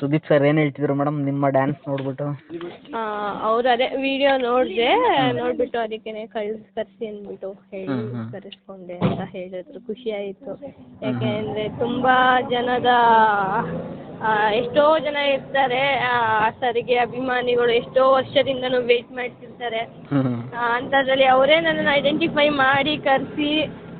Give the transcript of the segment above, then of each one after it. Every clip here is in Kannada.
ಸುದೀಪ್ ಸರ್ ಏನ್ ಹೇಳ್ತಿದ್ರು ಮೇಡಮ್? ನಿಮ್ಮ ಡ್ಯಾನ್ಸ್ ನೋಡ್ಬಿಟ್ಟು. ಅವ್ರು ಅದೇ ವಿಡಿಯೋ ನೋಡಿದೆ ನೋಡ್ಬಿಟ್ಟು ಅದಕ್ಕೆನೆ ಕಳ್ಸಿ ಕರೆಸಿ ಅಂದ್ಬಿಟ್ಟು ಹೇಳಿ. ಕರೆಸ್ಕೊಂಡೆ ಅಂತ ಹೇಳಿದ್ರು. ಖುಷಿ ಆಯಿತು. ಯಾಕೆಂದರೆ ತುಂಬಾ ಜನದ ಎಷ್ಟೋ ಜನ ಇರ್ತಾರೆ. ಸರಿಗೆ ಅಭಿಮಾನಿಗಳು ಎಷ್ಟೋ ವರ್ಷದಿಂದನೂ ವೇಟ್ ಮಾಡ್ತಿರ್ತಾರೆ. ಅಂಥದ್ರಲ್ಲಿ ಅವರೇ ನನ್ನನ್ನು ಐಡೆಂಟಿಫೈ ಮಾಡಿ ಕರೆಸಿ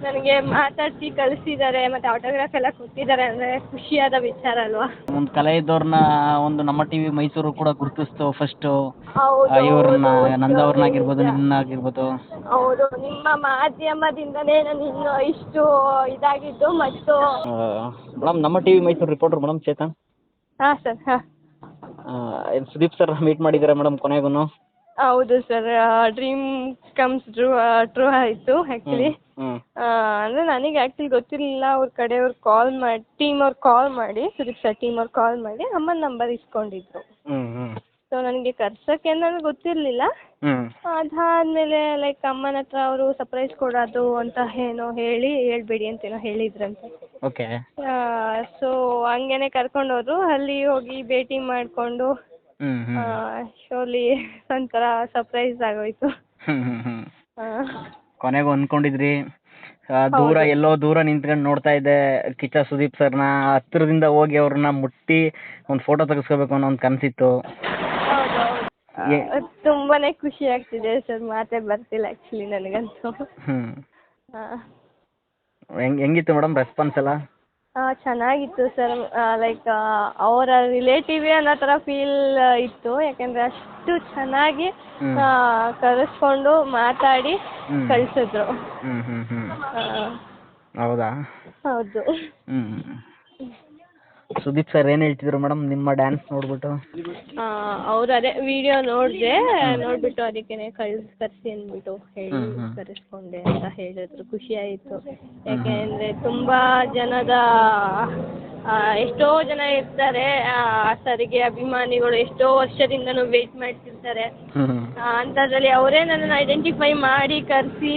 ನನಗೆ ಮಾತಾಡಿಸಿ ಕಳಿಸಿದ್ದಾರೆ ಮತ್ತೆ ಆಟೋಗ್ರಾಫ್ ಎಲ್ಲ ಕೊಟ್ಟಿದ್ದಾರೆ ಅಂದ್ರೆ ಖುಷಿಯಾದ ವಿಚಾರ ಅಲ್ವಾ? ಒಂದು ಕಲೆ ಇದ್ದವ್ರನ್ನ ಒಂದು ನಮ್ಮ ಟಿವಿ ಮೈಸೂರು ಕೂಡ ಗುರುತಿಸ್ತು ಫಸ್ಟು ಹೌದು ಇವ್ರನ್ನ ಹೌದು, ಆಗಿರ್ಬೋದು ನಿನ್ನ ಆಗಿರ್ಬೋದು ಹೌದು ನಿಮ್ಮ ಮಾಧ್ಯಮದಿಂದನೇ ನಾನು ಇನ್ನು ಇಷ್ಟು ಇದಾಗಿದ್ದು ಮತ್ತು ಮೇಡಮ್ ನಮ್ಮ TV Mysuru reporter madam Chetan. ಹಾ ಸರ್ ಹಾ. ಆ, ಸುದೀಪ್ ಸರ್ ಮೀಟ್ ಮಾಡಿದ್ದೀರಾ ಮೇಡಮ್ ಕೊನೆಗೂ. ಹೌದು sir dream comes true true ಆಯಿತು ಆ್ಯಕ್ಚುಲಿ ಅಂದ್ರೆ ನನಗೆ ಆ್ಯಕ್ಚುಲಿ ಗೊತ್ತಿರಲಿಲ್ಲ ಅವ್ರ ಕಡೆಯವ್ರು ಕಾಲ್ ಮಾಡಿ ಟೀಮ್ ಅವ್ರು ಕಾಲ್ ಮಾಡಿ ಸುದೀಪ್ ಸರ್ ಟೀಮ್ ಅವ್ರು ಕಾಲ್ ಮಾಡಿ ಅಮ್ಮನ ನಂಬರ್ ಇಸ್ಕೊಂಡಿದ್ರು. ಸೊ ನನಗೆ ಕರ್ಸೋಕ್ಕೆ ನನಗೆ ಗೊತ್ತಿರಲಿಲ್ಲ. ಅದಾದಮೇಲೆ ಲೈಕ್ ಅಮ್ಮನ ಹತ್ರ ಅವರು ಸರ್ಪ್ರೈಸ್ ಕೊಡೋದು ಅಂತ ಏನೋ ಹೇಳಿ ಹೇಳ್ಬೇಡಿ ಅಂತೇನೋ ಹೇಳಿದ್ರಂತೆ. ಓಕೆ ಸೊ ಹಂಗೇನೆ ಕರ್ಕೊಂಡೋದ್ರು. ಅಲ್ಲಿ ಹೋಗಿ ಭೇಟಿ ಮಾಡಿಕೊಂಡು ಹ್ಞೂ ಶೋಲಿ ಒಂಥರ ಸರ್ಪ್ರೈಸ್ ಆಗೋಯ್ತು. ಆ, ಕೊನೆಗೂ ಅಂದ್ಕೊಂಡಿದ್ರಿ. ಆ, ದೂರ ಹೌದು. ಎಲ್ಲೋ ದೂರ ನಿಂತ್ಕೊಂಡು ನೋಡ್ತಾ ಇದ್ದೆ ಕಿಚ್ಚ ಸುದೀಪ್ ಸರ್ನ. ಹತ್ತಿರದಿಂದ ಹೋಗಿ ಅವ್ರನ್ನ ಮುಟ್ಟಿ ಒಂದು ಫೋಟೋ ತೆಗೆಸ್ಕೋಬೇಕು ಅನ್ನೋ ಒಂದು ಕನಸಿತ್ತು. ಹೌದು ಹೌದು. ಏ- ಆ, ತುಂಬಾನೇ ಖುಷಿ ಆಗ್ತಿದೆ ಸರ್ ಮಾತೇ ಬರ್ತಿಲ್ಲ ಆ್ಯಕ್ಚುಲಿ ನನಗಂತೂ. ಆ, ಹೆಂಗ್ ಹೆಂಗಿತ್ತು ಮೇಡಮ್ ರೆಸ್ಪಾನ್ಸ್ ಎಲ್ಲ? ಚೆನ್ನಾಗಿತ್ತು ಸರ್. ಲೈಕ್ ಅವರ ರಿಲೇಟಿವೇ ಅನ್ನೋ ಥರ ಫೀಲ್ ಇತ್ತು. ಯಾಕಂದ್ರೆ ಅಷ್ಟು ಚೆನ್ನಾಗಿ ಕರೆಸ್ಕೊಂಡು ಮಾತಾಡಿ ಕಳ್ಸಿದ್ರು. ಹೌದಾ? ಹೌದು. ಸುದೀಪ್ ಸರ್ ಏನು ಹೇಳ್ತಿದ್ರು ಮೇಡಮ್ ನಿಮ್ಮ ಡ್ಯಾನ್ಸ್ ನೋಡ್ಬಿಟ್ಟು? ಅವ್ರು ಅದೇ ವಿಡಿಯೋ ನೋಡಿದೆ ನೋಡಿಬಿಟ್ಟು ಅದಕ್ಕೇನೆ ಕಳ್ಸಿ ಕರೆಸಿ ಅಂದ್ಬಿಟ್ಟು ಹೇಳಿ. ಕರೆಸ್ಕೊಂಡೆ ಅಂತ ಹೇಳಿದ್ರು. ಖುಷಿ ಆಯಿತು. ಯಾಕೆಂದರೆ ತುಂಬ ಜನದ ಎಷ್ಟೋ ಜನ ಇರ್ತಾರೆ ಸರಿಗೆ ಅಭಿಮಾನಿಗಳು ಎಷ್ಟೋ ವರ್ಷದಿಂದನೂ ವೇಟ್ ಮಾಡ್ತಿರ್ತಾರೆ. ಅಂಥದ್ರಲ್ಲಿ ಅವರೇ ನನ್ನನ್ನು ಐಡೆಂಟಿಫೈ ಮಾಡಿ ಕರೆಸಿ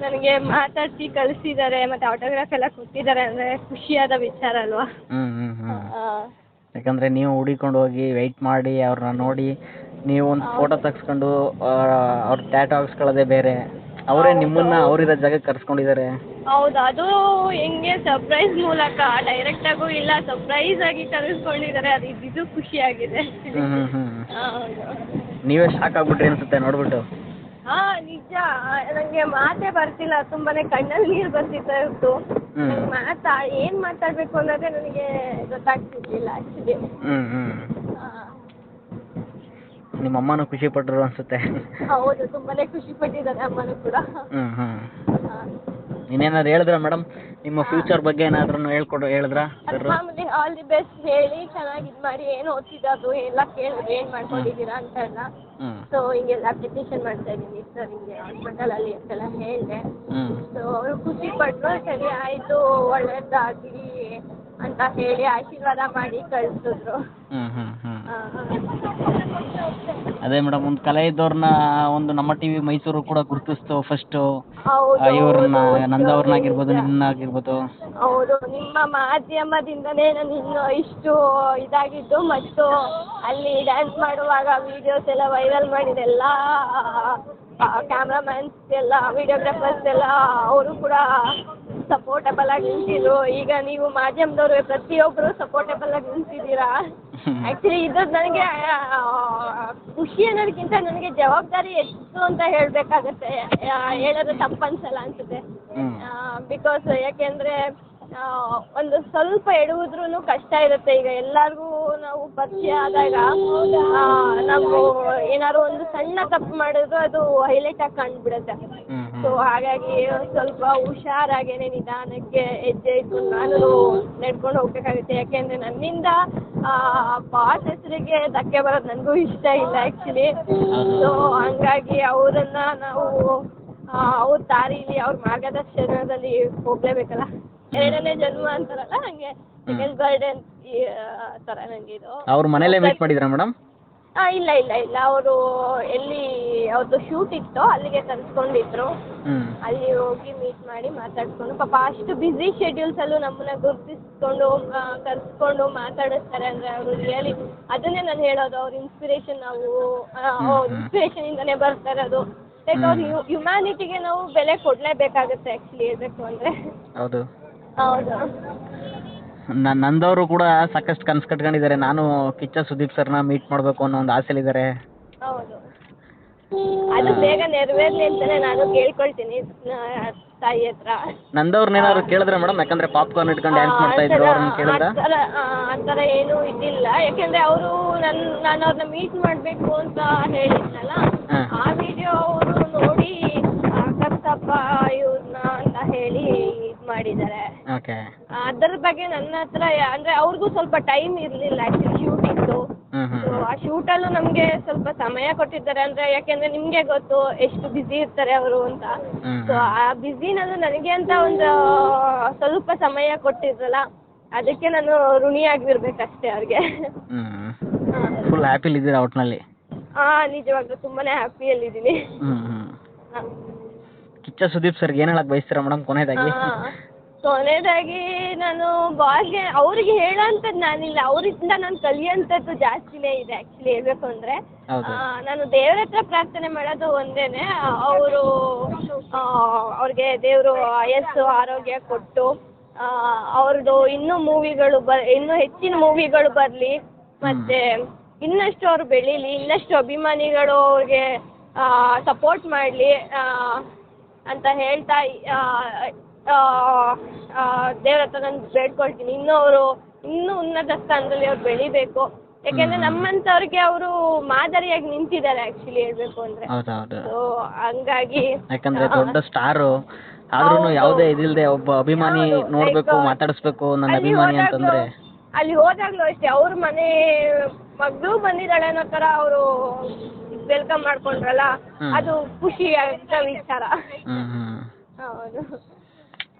ನನಗೆ ಮಾತಾಡಿಸಿ ಕಳಿಸಿದ್ದಾರೆ ಮತ್ತು ಆಟೋಗ್ರಾಫ್ ಎಲ್ಲ ಕೊಟ್ಟಿದ್ದಾರೆ ಅಂದರೆ ಖುಷಿಯಾದ ವಿಚಾರ ಅಲ್ವಾ? ಹ್ಞೂ ಹ್ಞೂ ಹ್ಞೂ ಯಾಕಂದರೆ ನೀವು ಹುಡಿಕೊಂಡು ಹೋಗಿ ವೆಯ್ಟ್ ಮಾಡಿ ಅವ್ರನ್ನ ನೋಡಿ ನೀವು ಒಂದು ಫೋಟೋ ತೆಗ್ಸ್ಕೊಂಡು ಅವ್ರ ಟ್ಯಾಟೋ ಹಾಕ್ಸ್ಕೊಳ್ಳೋದೇ ಬೇರೆ. ಅವರೇ ನಿಮ್ಮನ್ನ ಅವರಿರೋ ಜಾಗಕ್ಕೆ ಕರ್ಸ್ಕೊಂಡಿದ್ದಾರೆ. ಹೌದು ಅದು ಹೆಂಗೆ ಸರ್ಪ್ರೈಸ್ ಮೂಲಕ ಡೈರೆಕ್ಟಾಗೂ ಇಲ್ಲ ಸರ್ಪ್ರೈಸ್ ಆಗಿ ಕರೆಸ್ಕೊಂಡಿದ್ದಾರೆ ಅದು ಇದು ಖುಷಿಯಾಗಿದೆ. ಹ್ಞೂ ಹ್ಞೂ ಹ್ಞೂ ಹೌದು. ನೀವೇ ಶಾಕ್ ಆಗ್ಬಿಟ್ರಿ ಅನ್ಸುತ್ತೆ ನೋಡ್ಬಿಟ್ಟು. ಹಾಂ ನಿಜ. ನಂಗೆ ಮಾತೆ ಬರ್ತಿಲ್ಲ. ತುಂಬಾನೇ ಕಣ್ಣಲ್ಲಿ ನೀರು ಬರ್ತಿತ್ತು ಇತ್ತು ಮಾತಾ ಏನು ಮಾತಾಡಬೇಕು ಅನ್ನೋದೇ ನನಗೆ ಗೊತ್ತಾಗ್ತಿರ್ಲಿಲ್ಲ ಆ್ಯಕ್ಚುಲಿ ನಿಮ್ಮ ಅಮ್ಮನೂ ಖುಷಿ ಪಟ್ಟರು ಅನ್ಸುತ್ತೆ. ಹೌದು ತುಂಬಾನೇ ಖುಷಿ ಪಟ್ಟಿದ್ದಾರೆ ಅಮ್ಮನೂ ಕೂಡ. ಹ್ಮ್ ಹ್ಮ್. ಇನ್ನೇನಾದ್ರು ಹೇಳಿದ್ರಾ ಮೇಡಮ್ ನಿಮ್ಮ ಫ್ಯೂಚರ್ ಬಗ್ಗೆ ಏನಾದ್ರೂ ಹೇಳ್ಕೊಡು ಹೇಳಿದ್ರಾ ಸರ್ ಮಾಮೂಲಿ ಆಲ್ ದಿ ಬೆಸ್ಟ್ ಹೇಳಿ ಚೆನ್ನಾಗಿ ಇದು ಮಾಡಿ ಏನು ಅದು ಎಲ್ಲ ಕೇಳಿದ್ರು ಏನು ಮಾಡ್ಕೊಂಡಿದ್ದೀರಾ ಅಂತ ಎಲ್ಲ ಹ್ಞೂ ಸೊ ಹಿಂಗೆಲ್ಲ ಅಪ್ಲಿಕೇಶನ್ ಮಾಡ್ತಾ ಇದ್ದೀನಿ ಸರ್ ಹಿಂಗೆ ಹಾಸ್ಪಿಟಲಲ್ಲಿ ಅಂತೆಲ್ಲ ಹೇಳಿದೆ. ಹ್ಞೂ ಸೊ ಅವರು ಖುಷಿ ಪಟ್ಟರು ಸರಿ ಆಯಿತು ಒಳ್ಳೇದಾಗಲಿ ಅಂತ ಹೇಳಿ ಆಶೀರ್ವಾದ ಮಾಡಿ ಕಳಿಸಿದ್ರು. ಹ್ಞೂ ಹ್ಞೂ ಹ್ಞೂ ಅದೇ ಮೇಡಮ್ ಒಂದು ಕಲೆ ಇದ್ದವ್ರನ್ನ ಒಂದು ನಮ್ಮ ಟಿವಿ ಮೈಸೂರು ಕೂಡ ಗುರುತಿಸ್ತು ಫಸ್ಟ್ ಇವ್ರನ್ನ ಆಗಿರ್ಬೋದು ನಂದವ್ರನ್ನಾಗಿರ್ಬೋದು ನಿಜ. ನಿಮ್ಮನ್ನಾಗಿರ್ಬೋದು ಹೌದು ನಿಮ್ಮ ಮಾಧ್ಯಮದಿಂದನೇ ನಾನು ಇನ್ನು ಇಷ್ಟು ಇದಾಗಿದ್ದು ಮತ್ತು ಅಲ್ಲಿ ಡ್ಯಾನ್ಸ್ ಮಾಡುವಾಗ ವಿಡಿಯೋಸ್ ಎಲ್ಲ ವೈರಲ್ ಮಾಡಿದೆಲ್ಲ ಕ್ಯಾಮ್ರಾಮ್ಯಾನ್ಸ್ ಎಲ್ಲ ವಿಡಿಯೋಗ್ರಾಫರ್ಸ್ ಎಲ್ಲ ಅವರು ಕೂಡ ಸಪೋರ್ಟಬಲ್ ಆಗಿ ನಿಂತಿದ್ರು. ಈಗ ನೀವು ಮಾಧ್ಯಮದವರು ಪ್ರತಿಯೊಬ್ಬರು ಸಪೋರ್ಟಬಲ್ ಆಗಿ ನಿಂತಿದ್ದೀರಾ? ಆ್ಯಕ್ಚುಲಿ ಇದು ನನಗೆ ಖುಷಿ ಅನ್ನೋದಕ್ಕಿಂತ ನನಗೆ ಜವಾಬ್ದಾರಿ ಹೆಚ್ಚು ಅಂತ ಹೇಳಬೇಕಾಗತ್ತೆ. ಹೇಳೋದು ತಪ್ಪನ್ಸಲ್ಲ ಅನ್ಸುತ್ತೆ. ಹ್ಞೂ ಬಿಕಾಸ್ ಯಾಕೆಂದ್ರೆ ಒಂದು ಸ್ವಲ್ಪ ಎಡುವುದ್ರೂ ಕಷ್ಟ ಇರುತ್ತೆ. ಈಗ ಎಲ್ಲರಿಗೂ ನಾವು ಪರಿಚಯ ಆದಾಗ ನಾವು ಏನಾದ್ರು ಒಂದು ಸಣ್ಣ ತಪ್ಪು ಮಾಡಿದ್ರು ಅದು ಹೈಲೈಟ್ ಆಗಿ ಕಾಣ್ಬಿಡುತ್ತೆ. ಸೊ ಹಾಗಾಗಿ ಸ್ವಲ್ಪ ಹುಷಾರಾಗೇನೆ ನಿಧಾನಕ್ಕೆ ಹೆಜ್ಜೆ ಇಟ್ಟು ನಾನು ನಡ್ಕೊಂಡು ಹೋಗ್ಬೇಕಾಗುತ್ತೆ. ಯಾಕೆಂದರೆ ನನ್ನಿಂದ ಬಾಸ್ ಹೆಸರಿಗೆ ಧಕ್ಕೆ ಬರೋದು ನನಗೂ ಇಷ್ಟ ಇಲ್ಲ ಆ್ಯಕ್ಚುಲಿ ಸೊ ಹಂಗಾಗಿ ಅವರನ್ನ ನಾವು ಅವ್ರ ದಾರಿಲಿ ಅವ್ರ ಮಾರ್ಗದರ್ಶನದಲ್ಲಿ ಹೋಗ್ಲೇಬೇಕಲ್ಲ. ಎರಡನೇ ಜನ್ಮ ಅಂತಾರಲ್ಲ ಹಂಗೆ ಸೆಕೆಂಡ್ ಬರ್ಡೇ ಥರ ನನಗೆ ಇದು. ಅವ್ರ ಮನೇಲೆ ಮೀಟ್ ಮಾಡಿದ್ರಾ ಮೇಡಮ್ ಆ, ಇಲ್ಲ ಇಲ್ಲ ಇಲ್ಲ. ಅವರು ಎಲ್ಲಿ ಅವ್ರದ್ದು ಶೂಟ್ ಇತ್ತು ಅಲ್ಲಿಗೆ ಕರ್ಸ್ಕೊಂಡಿದ್ರು. ಅಲ್ಲಿ ಹೋಗಿ ಮೀಟ್ ಮಾಡಿ ಮಾತಾಡ್ಕೊಂಡು. ಪಾಪ ಅಷ್ಟು ಬ್ಯುಸಿ ಶೆಡ್ಯೂಲ್ಸಲ್ಲೂ ನಮ್ಮನ್ನ ಗುರುತಿಸ್ಕೊಂಡು ಕರ್ಸ್ಕೊಂಡು ಮಾತಾಡಿಸ್ತಾರೆ. ಅಂದರೆ ಅವರು ರಿಯಲಿ ಅದನ್ನೇ ನಾನು ಹೇಳೋದು. ಅವ್ರ ಇನ್ಸ್ಪಿರೇಷನ್ ನಾವು ಅವ್ರ ಇನ್ಸ್ಪಿರೇಷನ್ ಇಂದನೇ ಬರ್ತಾ ಇರೋದು. ಲೈಕ್ ಅವ್ರ ಹ್ಯುಮ್ಯಾನಿಟಿಗೆ ನಾವು ಬೆಲೆ ಕೊಡಲೇಬೇಕಾಗುತ್ತೆ ಆ್ಯಕ್ಚುಲಿ ಹೇಳ್ಬೇಕು ಅಂದರೆ. ಹೌದು. ಹೌದು. ನಂದವರು ಕೂಡ ಸಾಕಷ್ಟು ಕನಸು ಕಟ್ಕೊಂಡಿದ್ದಾರೆ. ನಾನು ಕಿಚ್ಚ ಸುದೀಪ್ ಸರ್ನ ಮೀಟ್ ಮಾಡಬೇಕು ಅನ್ನೋ ಒಂದು ಆಸೆಲಿದ್ದಾರೆ ಹೌದು. ಅದು ಬೇಗ ನೆರವೇರ್ಲಿ ಅಂತಲೇ ನಾನು ಕೇಳ್ಕೊಳ್ತೀನಿ ಆ, ತಾಯಿ ಹತ್ರ. ನಂದವ್ರನ್ನೇನಾದ್ರು ಕೇಳಿದ್ರೆ ಮೇಡಮ್? ಯಾಕಂದ್ರೆ ಪಾಪ್ಕಾರ್ನ್ ಇಟ್ಕೊಂಡು ಡ್ಯಾನ್ಸ್ ಮಾಡ್ತಾ ಇದ್ರು ಅವ್ರನ್ನ ಕೇಳಿದ್ರೆ? ಆ ಥರ ಆ ಥರ ಏನೂ ಇದಿಲ್ಲ. ಯಾಕೆಂದ್ರೆ ಅವರು ನನ್ನ ನಾನು ಅವ್ರನ್ನ ಮೀಟ್ ಮಾಡಬೇಕು ಅಂತ ಹೇಳಿದ್ನಲ್ಲ ಹಾಂ. ಆ ವಿಡಿಯೋ ಅವರು ನೋಡಿ ಓಕೆ. ಅದ್ರ ಬಗ್ಗೆ ನನ್ನ ಹತ್ರ ಯಾ- ಅಂದ್ರೆ ಅವ್ರಿಗೂ ಸ್ವಲ್ಪ ಟೈಮ್ ಇರಲಿಲ್ಲ ಆಕ್ಚುಲಿ ಶೂಟ್ ಇತ್ತು ಹ್ಮ್ ಹ್ಮ್ ಸೊ ಆ ಶೂಟಲ್ಲೂ ನಮಗೆ ಸ್ವಲ್ಪ ಸಮಯ ಕೊಟ್ಟಿದ್ದಾರೆ. ಅಂದ್ರೆ ಯಾಕೆಂದ್ರೆ ನಿಮ್ಗೆ ಗೊತ್ತು ಎಷ್ಟು ಬ್ಯುಸಿ ಇರ್ತಾರೆ ಅವರು ಅಂತ. ಹ್ಮ್ ಸೊ ಆ ಬ್ಯುಸಿನಲ್ಲೂ ನನಗೆ ಅಂತ ಒಂದು ಸ್ವಲ್ಪ ಸಮಯ ಕೊಟ್ಟಿದ್ರಲ್ಲ ಅದಕ್ಕೆ ನಾನು ಋಣಿಯಾಗಿರ್ಬೇಕಷ್ಟೇ ಅವ್ರಿಗೆ. ಹ್ಮ್ ಫುಲ್ ಹ್ಯಾಪಿಲಿದ್ದೀರಾ ಒಟ್ನಲ್ಲಿ? ಹಾ ನಿಜವಾಗ್ಲೂ ತುಂಬಾನೇ ಹ್ಯಾಪಿಯಲ್ಲಿದ್ದೀನಿ ಹ್ಮ್ ಹ್ಮ್. ಕಿಚ್ಚ ಸುದೀಪ್ ಸರ್ಗೆ ಏನು ಹೇಳಕ್ ಬಯಸ್ತೀರಾ ಮೇಡಮ್ ಕೊನೆಯದಾಗಿ? ಕೊನೆಯದಾಗಿ ನಾನು ಬಾಯ್ಗೆ ಅವ್ರಿಗೆ ಹೇಳೋಂಥದ್ದು ನಾನಿಲ್ಲ. ಅವರಿಂದ ನಾನು ಕಲಿಯೋಂಥದ್ದು ಜಾಸ್ತಿನೇ ಇದೆ ಆ್ಯಕ್ಚುಲಿ ಹೇಳ್ಬೇಕು ಅಂದರೆ. ನಾನು ದೇವ್ರ ಹತ್ರ ಪ್ರಾರ್ಥನೆ ಮಾಡೋದು ಒಂದೇನೆ. ಅವರು ಅವ್ರಿಗೆ ದೇವರು ಆಯಸ್ಸು ಆರೋಗ್ಯ ಕೊಟ್ಟು ಅವ್ರದ್ದು ಇನ್ನೂ ಮೂವಿಗಳು ಬ ಇನ್ನೂ ಹೆಚ್ಚಿನ ಮೂವಿಗಳು ಬರಲಿ. ಮತ್ತೆ ಇನ್ನಷ್ಟು ಅವ್ರು ಬೆಳೀಲಿ ಇನ್ನಷ್ಟು ಅಭಿಮಾನಿಗಳು ಅವ್ರಿಗೆ ಸಪೋರ್ಟ್ ಮಾಡಲಿ ಅಂತ ಹೇಳ್ತಾ ದೇವ್ರ ಹತ್ರ ನಾನು ಬೇಡ್ಕೊಳ್ತೀನಿ. ಇನ್ನೂ ಅವರು ಇನ್ನೂ ಉನ್ನತ ಸ್ಥಾನದಲ್ಲಿ ಅವ್ರು ಬೆಳಿಬೇಕು. ಯಾಕಂದ್ರೆ ನಮ್ಮಂತವ್ರಿಗೆ ಅವರು ಮಾದರಿಯಾಗಿ ನಿಂತಿದ್ದಾರೆ ಆಕ್ಚುಲಿ ಹೇಳ್ಬೇಕು ಅಂದ್ರೆ. ಸೊ ಹಂಗಾಗಿ ಯಾಕಂದ್ರೆ ದೊಡ್ಡ ಸ್ಟಾರು ಆದ್ರೂ ಯಾವುದೇ ಇದಿಲ್ದೆ ಒಬ್ಬ ಅಭಿಮಾನಿ ಹೌದು, ನೋಡ್ಬೇಕು like, ಮಾತಾಡಿಸ್ಬೇಕು ನನ್ನ ಅಲ್ಲಿ ಅಭಿಮಾನಿ ಹೋದಾಗ್ಲೂ ಅಂತಂದ್ರೆ. ಅಲ್ಲಿ ಹೋದಾಗ್ಲೂ ಅಷ್ಟೇ ಅವ್ರ ಮನೆ ಮಗ್ಳು ಬಂದಿದ್ದಾಳೆ ಅನ್ನೋ ತರ ಅವರು ವೆಲ್ಕಮ್ ಮಾಡ್ಕೊಂಡ್ರಲ್ಲ ಹ್ಮ್. ಅದು ಖುಷಿ ಅಂತ ವಿಚಾರ. ಹ್ಮ್ ಹ್ಮ್. ಹೌದು.